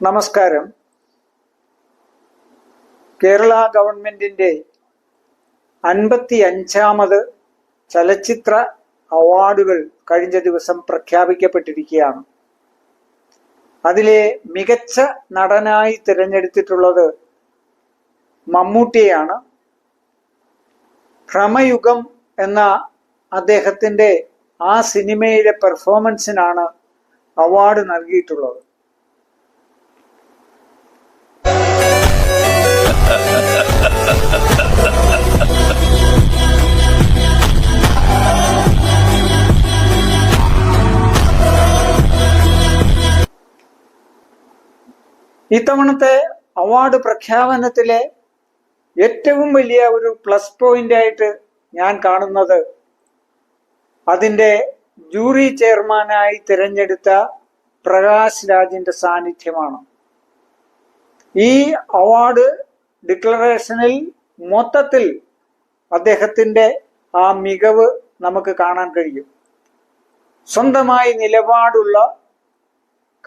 നമസ്കാരം. കേരള ഗവൺമെന്റിന്റെ അൻപത്തി അഞ്ചാമത് ചലച്ചിത്ര അവാർഡുകൾ കഴിഞ്ഞ ദിവസം പ്രഖ്യാപിക്കപ്പെട്ടിരിക്കുകയാണ്. അതിലെ മികച്ച നടനായി തിരഞ്ഞെടുത്തിട്ടുള്ളത് മമ്മൂട്ടിയാണ് ഭ്രമയുഗം എന്ന അദ്ദേഹത്തിന്റെ ആ സിനിമയിലെ പെർഫോമൻസിനാണ് അവാർഡ് നൽകിയിട്ടുള്ളത്. ഇത്തവണത്തെ അവാർഡ് പ്രഖ്യാപനത്തിലെ ഏറ്റവും വലിയ ഒരു പ്ലസ് പോയിന്റ് ആയിട്ട് ഞാൻ കാണുന്നത് അതിന്റെ ജൂറി ചെയർമാനായി തിരഞ്ഞെടുത്ത പ്രകാശ് രാജിന്റെ സാന്നിധ്യമാണ്. ഈ അവാർഡ് ഡിക്ലറേഷനിൽ മൊത്തത്തിൽ അദ്ദേഹത്തിന്റെ ആ മികവ് നമുക്ക് കാണാൻ കഴിയും. സ്വന്തമായി നിലപാടുള്ള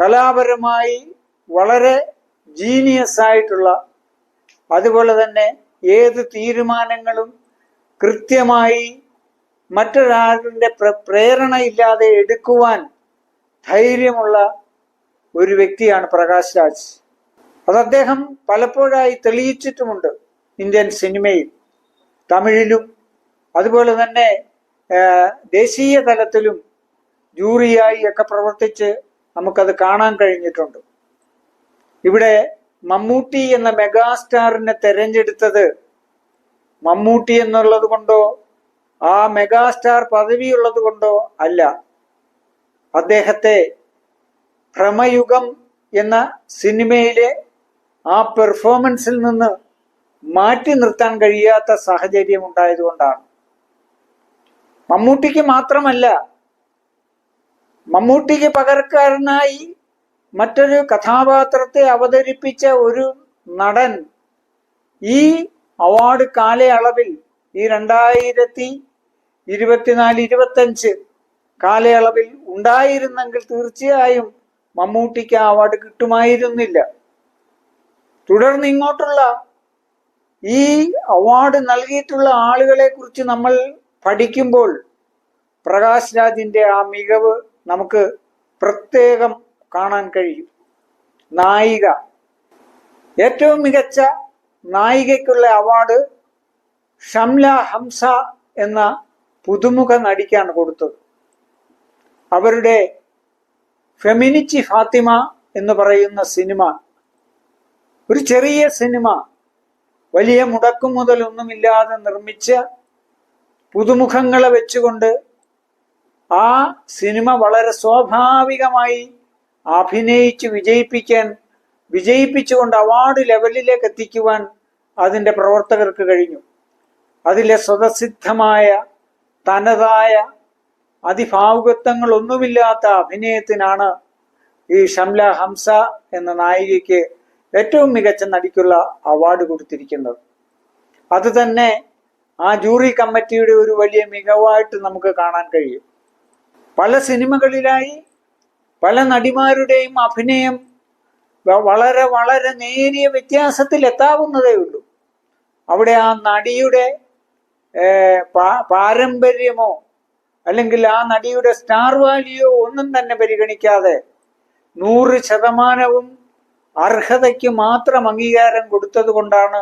കലാപരമായി വളരെ ജീനിയസ് ആയിട്ടുള്ള അതുപോലെ തന്നെ ഏത് തീരുമാനങ്ങളും കൃത്യമായി മറ്റൊരാളുടെ പ്ര- പ്രേരണയില്ലാതെ എടുക്കുവാൻ ധൈര്യമുള്ള ഒരു വ്യക്തിയാണ് പ്രകാശ് രാജ്. അത് അദ്ദേഹം പലപ്പോഴായി തെളിയിച്ചിട്ടുമുണ്ട് ഇന്ത്യൻ സിനിമയിൽ തമിഴിലും അതുപോലെ തന്നെ ദേശീയ തലത്തിലും ജൂറിയായി ഒക്കെ പ്രവർത്തിച്ച് നമുക്കത് കാണാൻ കഴിഞ്ഞിട്ടുണ്ട്. ഇവിടെ മമ്മൂട്ടി എന്ന മെഗാസ്റ്റാറിനെ തെരഞ്ഞെടുത്തത് മമ്മൂട്ടി എന്നുള്ളത് കൊണ്ടോ ആ മെഗാസ്റ്റാർ പദവിയുള്ളത് കൊണ്ടോ അല്ല. അദ്ദേഹത്തെ ഭ്രമയുഗം എന്ന സിനിമയിലെ ആ പെർഫോമൻസിൽ നിന്ന് മാറ്റി നിർത്താൻ കഴിയാത്ത സാഹചര്യം ഉണ്ടായതുകൊണ്ടാണ്. മമ്മൂട്ടിക്ക് മാത്രമല്ല മമ്മൂട്ടിക്ക് പകരക്കാരനായി മറ്റൊരു കഥാപാത്രത്തെ അവതരിപ്പിച്ച ഒരു നടൻ ഈ അവാർഡ് കാലയളവിൽ ഈ രണ്ടായിരത്തി ഇരുപത്തിനാല് ഇരുപത്തഞ്ച് കാലയളവിൽ ഉണ്ടായിരുന്നെങ്കിൽ തീർച്ചയായും മമ്മൂട്ടിക്ക് ആ അവാർഡ് കിട്ടുമായിരുന്നില്ല. തുടർന്ന് ഇങ്ങോട്ടുള്ള ഈ അവാർഡ് നൽകിയിട്ടുള്ള ആളുകളെ കുറിച്ച് നമ്മൾ പഠിക്കുമ്പോൾ പ്രകാശ് രാജിന്റെ ആ മികവ് നമുക്ക് പ്രത്യേകം കാണാൻ കഴിയും. നായിക. ഏറ്റവും മികച്ച നായികയ്ക്കുള്ള അവാർഡ് ഷംല ഹംസ എന്ന പുതുമുഖ നടിക്കാണ് കൊടുത്തത്. അവരുടെ ഫെമിനിച്ചി ഫാത്തിമ എന്ന് പറയുന്ന സിനിമ ഒരു ചെറിയ സിനിമ വലിയ മുടക്കും മുതലൊന്നുമില്ലാതെ നിർമ്മിച്ച പുതുമുഖങ്ങളെ വെച്ചുകൊണ്ട് ആ സിനിമ വളരെ സ്വാഭാവികമായി അഭിനയിച്ച് വിജയിപ്പിക്കാൻ വിജയിപ്പിച്ചുകൊണ്ട് അവാർഡ് ലെവലിലേക്ക് എത്തിക്കുവാൻ അതിന്റെ പ്രവർത്തകർക്ക് കഴിഞ്ഞു. അതിലെ സ്വതസിദ്ധമായ തനതായ അതിഭാവുകത്വങ്ങളൊന്നുമില്ലാത്ത അഭിനയത്തിനാണ് ഈ ഷംല ഹംസ എന്ന നായികയ്ക്ക് ഏറ്റവും മികച്ച നടിക്കുള്ള അവാർഡ് കൊടുത്തിരിക്കുന്നത്. അത് തന്നെ ആ ജൂറി കമ്മിറ്റിയുടെ ഒരു വലിയ മികവായിട്ട് നമുക്ക് കാണാൻ കഴിയും. പല സിനിമകളിലായി പല നടിമാരുടെയും അഭിനയം വളരെ വളരെ നേരിയ വ്യത്യാസത്തിൽ എത്താവുന്നതേ ഉള്ളൂ. അവിടെ ആ നടിയുടെ പാരമ്പര്യമോ അല്ലെങ്കിൽ ആ നടിയുടെ സ്റ്റാർ വാല്യുവോ ഒന്നും തന്നെ പരിഗണിക്കാതെ നൂറ് ശതമാനവും അർഹതയ്ക്ക് മാത്രം അംഗീകാരം കൊടുത്തത് കൊണ്ടാണ്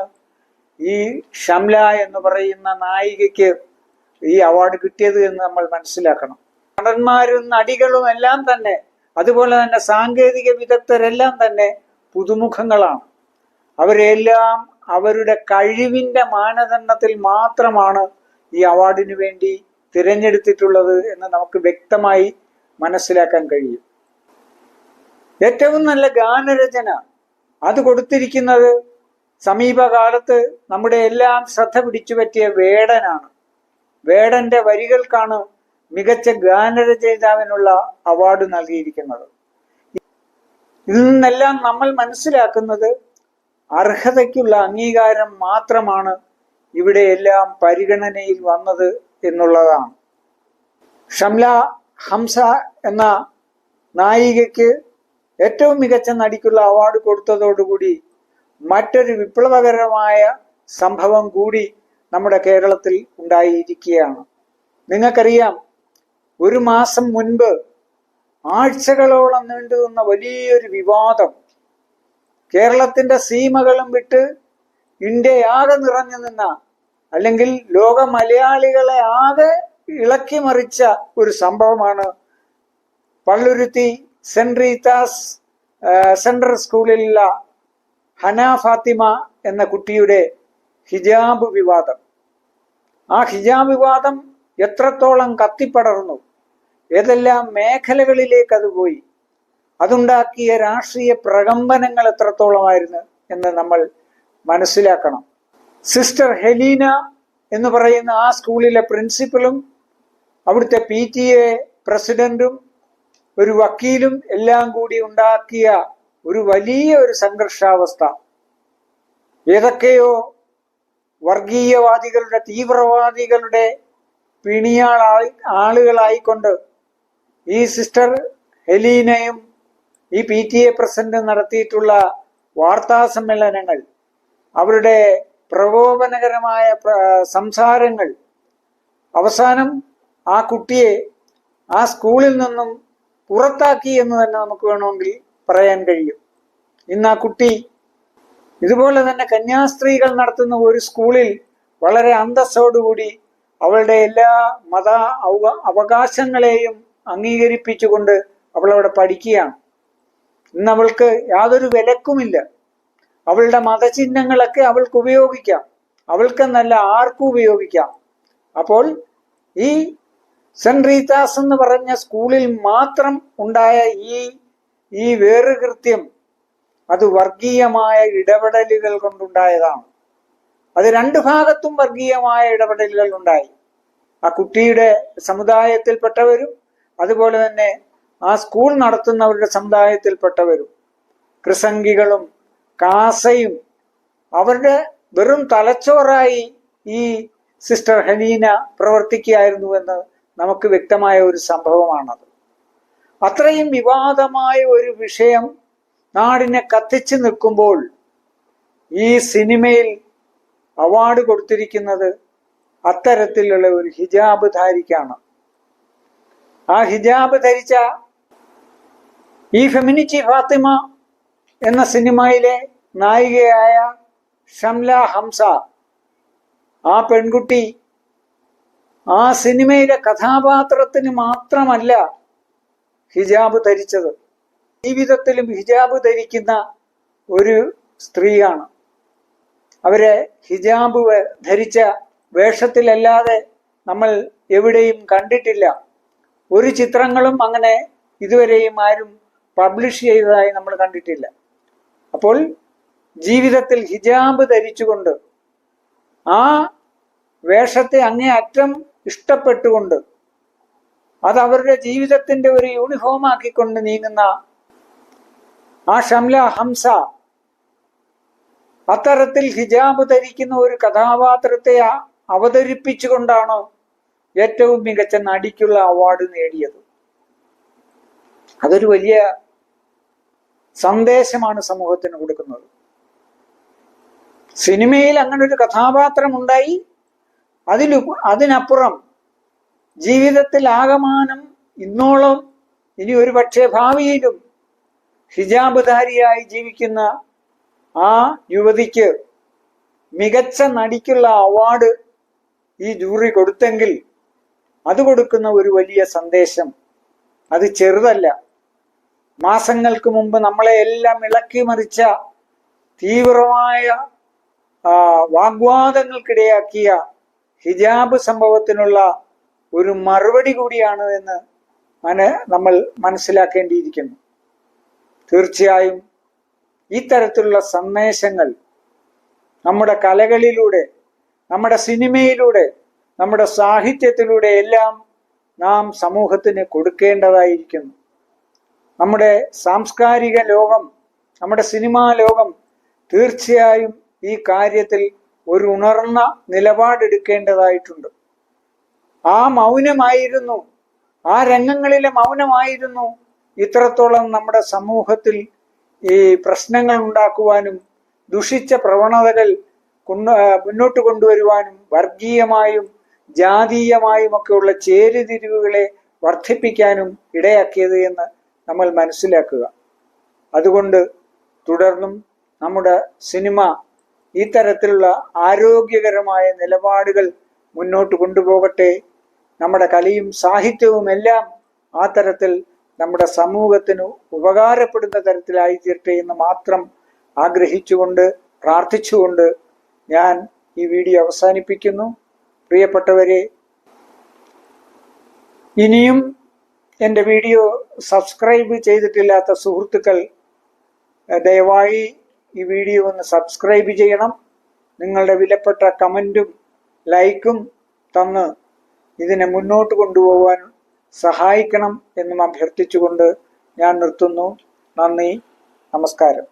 ഈ ഷംല എന്ന് പറയുന്ന നായികയ്ക്ക് ഈ അവാർഡ് കിട്ടിയത് എന്ന് നമ്മൾ മനസ്സിലാക്കണം. നടന്മാരും നടികളും എല്ലാം തന്നെ അതുപോലെ തന്നെ സാങ്കേതിക വിദഗ്ധരെല്ലാം തന്നെ പുതുമുഖങ്ങളാണ്. അവരെല്ലാം അവരുടെ കഴിവിന്റെ മാനദണ്ഡത്തിൽ മാത്രമാണ് ഈ അവാർഡിന് വേണ്ടി തിരഞ്ഞെടുത്തിട്ടുള്ളത് എന്ന് നമുക്ക് വ്യക്തമായി മനസ്സിലാക്കാൻ കഴിയും. ഏറ്റവും നല്ല ഗാനരചന അത് കൊടുത്തിരിക്കുന്നത് സമീപകാലത്ത് നമ്മുടെ എല്ലാം ശ്രദ്ധ പിടിച്ചു പറ്റിയ വേടനാണ്. വേടന്റെ വരികൾക്കാണ് മികച്ച ഗാനരചയിതാവിനുള്ള അവാർഡ് നൽകിയിരിക്കുന്നത്. ഇതിൽ നിന്നെല്ലാം നമ്മൾ മനസ്സിലാക്കുന്നത് അർഹതയ്ക്കുള്ള അംഗീകാരം മാത്രമാണ് ഇവിടെ എല്ലാം പരിഗണനയിൽ വന്നത് എന്നുള്ളതാണ്. ഷംല ഹംസ എന്ന നായികയ്ക്ക് ഏറ്റവും മികച്ച നടിക്കുള്ള അവാർഡ് കൊടുത്തതോടുകൂടി മറ്റൊരു വിപ്ലവകരമായ സംഭവം കൂടി നമ്മുടെ കേരളത്തിൽ ഉണ്ടായിരിക്കുകയാണ്. നിങ്ങൾക്കറിയാം ഒരു മാസം മുൻപ് ആഴ്ചകളോളം നീണ്ടുനിന്ന വലിയൊരു വിവാദം കേരളത്തിന്റെ സീമകളും വിട്ട് ഇന്ത്യയാകെ നിറഞ്ഞു നിന്ന അല്ലെങ്കിൽ ലോക മലയാളികളെ ആകെ ഇളക്കി മറിച്ച ഒരു സംഭവമാണ് പള്ളുരുത്തി സെന്റ് റീത്താസ് സെൻട്രൽ സ്കൂളിലുള്ള ഹന ഫാത്തിമ എന്ന കുട്ടിയുടെ ഹിജാബ് വിവാദം. ആ ഹിജാബ് വിവാദം എത്രത്തോളം കത്തിപ്പടർന്നു ഏതെല്ലാം മേഖലകളിലേക്ക് അത് പോയി അതുണ്ടാക്കിയ രാഷ്ട്രീയ പ്രകമ്പനങ്ങൾ എത്രത്തോളമായിരുന്നു എന്ന് നമ്മൾ മനസ്സിലാക്കണം. സിസ്റ്റർ ഹെലീന എന്ന് പറയുന്ന ആ സ്കൂളിലെ പ്രിൻസിപ്പലും അവിടുത്തെ പി ടി എ പ്രസിഡന്റും ഒരു വക്കീലും എല്ലാം കൂടി ഉണ്ടാക്കിയ ഒരു വലിയ ഒരു സംഘർഷാവസ്ഥ. ഏതൊക്കെയോ വർഗീയവാദികളുടെ തീവ്രവാദികളുടെ പിണിയാളായി ആളുകളായിക്കൊണ്ട് ഈ സിസ്റ്റർ ഹെലീനയും ഈ പി ടി എ പ്രസിഡന്റ് നടത്തിയിട്ടുള്ള വാർത്താ സമ്മേളനങ്ങൾ അവരുടെ പ്രകോപനകരമായ സംസാരങ്ങൾ അവസാനം ആ കുട്ടിയെ ആ സ്കൂളിൽ നിന്നും പുറത്താക്കി എന്ന് തന്നെ നമുക്ക് വേണമെങ്കിൽ പറയാൻ കഴിയും. ഇന്ന് ആ കുട്ടി ഇതുപോലെ തന്നെ കന്യാസ്ത്രീകൾ നടത്തുന്ന ഒരു സ്കൂളിൽ വളരെ അന്തസ്സോടുകൂടി അവളുടെ എല്ലാ മത അവ- അവകാശങ്ങളെയും അംഗീകരിപ്പിച്ചുകൊണ്ട് അവൾ അവിടെ പഠിക്കുകയാണ്. ഇന്ന് അവൾക്ക് യാതൊരു വിലക്കുമില്ല. അവളുടെ മതചിഹ്നങ്ങളൊക്കെ അവൾക്ക് ഉപയോഗിക്കാം. അവൾക്കെന്നല്ല ആർക്കും ഉപയോഗിക്കാം. അപ്പോൾ ഈ സെന്റ് റീതാസ് എന്ന് പറഞ്ഞ സ്കൂളിൽ മാത്രം ഉണ്ടായ ഈ ഈ വേറുകൃത്യം അത് വർഗീയമായ ഇടപെടലുകൾ കൊണ്ടുണ്ടായതാണ്. അത് രണ്ട് ഭാഗത്തും വർഗീയമായ ഇടപെടലുകൾ ഉണ്ടായി. ആ കുട്ടിയുടെ സമുദായത്തിൽപ്പെട്ടവരും അതുപോലെ തന്നെ ആ സ്കൂൾ നടത്തുന്നവരുടെ സമുദായത്തിൽപ്പെട്ടവരും ക്രിസംഗികളും കാസയും അവരുടെ വെറും തലച്ചോറായി ഈ സിസ്റ്റർ ഹനീന പ്രവർത്തിക്കുകയായിരുന്നു എന്ന് നമുക്ക് വ്യക്തമായ ഒരു സംഭവമാണത്. അത്രയും വിവാദമായ ഒരു വിഷയം നാടിനെ കത്തിച്ചു നിൽക്കുമ്പോൾ ഈ സിനിമയിൽ അവാർഡ് കൊടുത്തിരിക്കുന്നത് അത്തരത്തിലുള്ള ഒരു ഹിജാബ് ധാരിക്കാണ്. ആ ഹിജാബ് ധരിച്ച ഈ ഫെമിനിറ്റി ഫാത്തിമ എന്ന സിനിമയിലെ നായികയായ ഷംല ഹംസ ആ പെൺകുട്ടി ആ സിനിമയിലെ കഥാപാത്രത്തിന് മാത്രമല്ല ഹിജാബ് ധരിച്ചത്. ജീവിതത്തിലും ഹിജാബ് ധരിക്കുന്ന ഒരു സ്ത്രീയാണ്. അവരെ ഹിജാബ് ധരിച്ച വേഷത്തിലല്ലാതെ നമ്മൾ എവിടെയും കണ്ടിട്ടില്ല. ഒരു ചിത്രങ്ങളും അങ്ങനെ ഇതുവരെയും ആരും പബ്ലിഷ് ചെയ്തതായി നമ്മൾ കണ്ടിട്ടില്ല. അപ്പോൾ ജീവിതത്തിൽ ഹിജാബ് ധരിച്ചുകൊണ്ട് ആ വേഷത്തെ അങ്ങേയറ്റം ഇഷ്ടപ്പെട്ടുകൊണ്ട് അത് അവരുടെ ജീവിതത്തിന്റെ ഒരു യൂണിഫോം ആക്കിക്കൊണ്ട് നീങ്ങുന്ന ആ ഷംല ഹംസ അത്തരത്തിൽ ഹിജാബ് ധരിക്കുന്ന ഒരു കഥാപാത്രത്തെ അവതരിപ്പിച്ചുകൊണ്ടാണ് ഏറ്റവും മികച്ച നടിക്കുള്ള അവാർഡ് നേടിയത്. അതൊരു വലിയ സന്ദേശമാണ് സമൂഹത്തിന് കൊടുക്കുന്നത്. സിനിമയിൽ അങ്ങനെ ഒരു കഥാപാത്രം ഉണ്ടായി അതിലു അതിനപ്പുറം ജീവിതത്തിൽ ആകമാനം ഇന്നോളം ഇനി ഒരു പക്ഷേ ഭാവിയിലും ഹിജാബുധാരിയായി ജീവിക്കുന്ന ആ യുവതിക്ക് മികച്ച നടിക്കുള്ള അവാർഡ് ഈ ജൂറി കൊടുത്തെങ്കിൽ അത് കൊടുക്കുന്ന ഒരു വലിയ സന്ദേശം. അത് ചെറുതല്ല. മാസങ്ങൾക്ക് മുമ്പ് നമ്മളെ എല്ലാം ഇളക്കി മറിച്ച തീവ്രമായ വാഗ്വാദങ്ങൾക്കിടയാക്കിയ ഹിജാബ് സംഭവത്തിനുള്ള ഒരു മറുപടി കൂടിയാണ് എന്ന് മന നമ്മൾ മനസ്സിലാക്കേണ്ടിയിരിക്കുന്നു. തീർച്ചയായും ഇത്തരത്തിലുള്ള സന്ദേശങ്ങൾ നമ്മുടെ കലകളിലൂടെ നമ്മുടെ സിനിമയിലൂടെ നമ്മുടെ സാഹിത്യത്തിലൂടെ എല്ലാം നാം സമൂഹത്തിന് കൊടുക്കേണ്ടതായിരിക്കുന്നു. നമ്മുടെ സാംസ്കാരിക ലോകം നമ്മുടെ സിനിമാ ലോകം തീർച്ചയായും ഈ കാര്യത്തിൽ ഒരു ഉണർന്ന നിലപാടെടുക്കേണ്ടതായിട്ടുണ്ട്. ആ മൗനമായിരുന്നു ആ രംഗങ്ങളിലെ മൗനമായിരുന്നു ഇത്രത്തോളം നമ്മുടെ സമൂഹത്തിൽ ഈ പ്രശ്നങ്ങൾ ഉണ്ടാക്കുവാനും ദുഷിച്ച പ്രവണതകൾ മുന്നോട്ട് കൊണ്ടുവരുവാനും വർഗീയമായും ജാതീയമായും ഒക്കെയുള്ള ചേരുതിരിവുകളെ വർദ്ധിപ്പിക്കാനും ഇടയാക്കിയത് എന്ന് നമ്മൾ മനസ്സിലാക്കുക. അതുകൊണ്ട് തുടർന്നും നമ്മുടെ സിനിമ ഈ തരത്തിലുള്ള ആരോഗ്യകരമായ നിലപാടുകൾ മുന്നോട്ട് കൊണ്ടുപോകട്ടെ. നമ്മുടെ കലയും സാഹിത്യവും എല്ലാം ആ തരത്തിൽ നമ്മുടെ സമൂഹത്തിന് ഉപകാരപ്പെടുന്ന തരത്തിലായി തീരട്ടെ എന്ന് മാത്രം ആഗ്രഹിച്ചുകൊണ്ട് പ്രാർത്ഥിച്ചുകൊണ്ട് ഞാൻ ഈ വീഡിയോ അവസാനിപ്പിക്കുന്നു. പ്രിയപ്പെട്ടവരെ ഇനിയും എന്റെ വീഡിയോ സബ്സ്ക്രൈബ് ചെയ്തിട്ടില്ലാത്ത സുഹൃത്തുക്കൾ ദയവായി ഈ വീഡിയോ ഒന്ന് സബ്സ്ക്രൈബ് ചെയ്യണം. നിങ്ങളുടെ വിലപ്പെട്ട കമന്റും ലൈക്കും തന്ന് ഇതിനെ മുന്നോട്ട് കൊണ്ടുപോകാൻ സഹായിക്കണം എന്നും അഭ്യർത്ഥിച്ചുകൊണ്ട് ഞാൻ നിർത്തുന്നു. നന്ദി. നമസ്കാരം.